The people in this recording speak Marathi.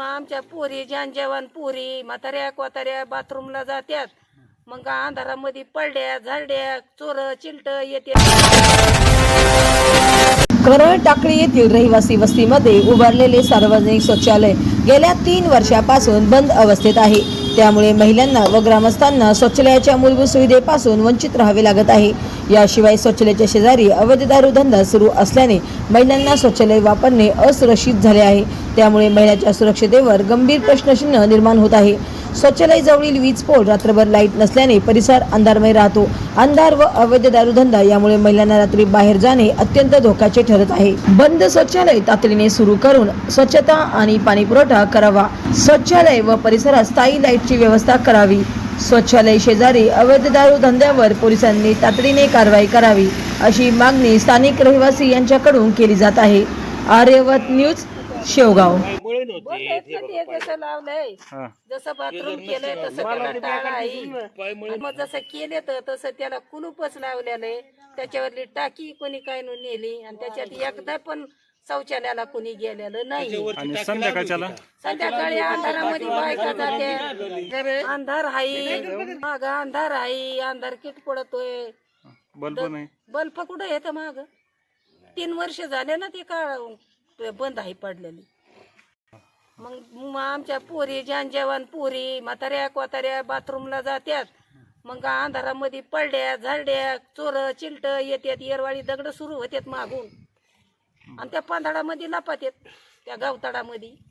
मग आमच्या पोरी जान जेवण पोरी म्हाताऱ्या कोताऱ्या बाथरूमला जात्यात. मग अंधारामध्ये पडड्या झाडड्या चोर चिलट येते करळ टाकळी येथील रहिवासी वस्तीमध्ये उभारलेले सार्वजनिक शौचालय गेल्या तीन वर्षापासून बंद अवस्थेत आहे. त्यामुळे महिलांना व ग्रामस्थांना शौचालयाच्या मूलभूत सुविधेपासून वंचित राहावे लागत आहे. याशिवाय शौचालयाच्या शेजारी अवैध दारूधंदा सुरू असल्याने महिलांना शौचालय वापरणे असुरक्षित झाले आहे. त्यामुळे महिलांच्या सुरक्षितेवर गंभीर प्रश्नचिन्ह निर्माण होत आहे. शौचालय जवळील वीज पोल रात्रभर लाइट नसल्याने परिसर अंधारमय राहतो. अंधार व अवैध दारूधंदा यामुळे महिलांना रात्री बाहेर जाणे अत्यंत धोकाचे ठरत आहे. बंद शौचालय तातडीने सुरू करून स्वच्छता आणि पाणी पुरवठा करावा. शौचालय व परिसरात स्थायी लाईटची व्यवस्था करावी. स्वच्छालय शेजारी अवैध दारू धंद्यावर पोलिसांनी तातडीने कारवाई करावी अशी मागणी स्थानिक रहिवासी यांच्याकडून केली जात आहे. आर्यवत न्यूज शेवगाव. जसं लावलंय जसं बाथरूम केलंय तसं त्याला टाळा आहे. मग जसं केले तर तसं त्याला कुलूपच लावलेलं आहे त्याच्यावरली टाकी कोणी काय नु नेली. आणि त्याच्यात एकदा पण शौचालयाला कोणी गेलेलं नाही. आणि संध्याकाळच्याला संध्याकाळी अंधारामध्ये बायका जाते अंधार हाई माग अंधार हाई अंधार किट पडतोय. बल्ब नाही. बल्ब कुठं येतं माग? तीन वर्ष झाले ना ते बंद आहे पडलेली. मग मग आमच्या पोरी जान जेवण पोरी म्हाताऱ्या कोताऱ्या बाथरूमला जात्यात. मग अंधारामध्ये पडड्या झाडड्या चोर चिलट येतात येरवाळी दगड सुरू होतात मागून. आणि त्या पांधळामध्ये लपात येत त्या गावताडामध्ये.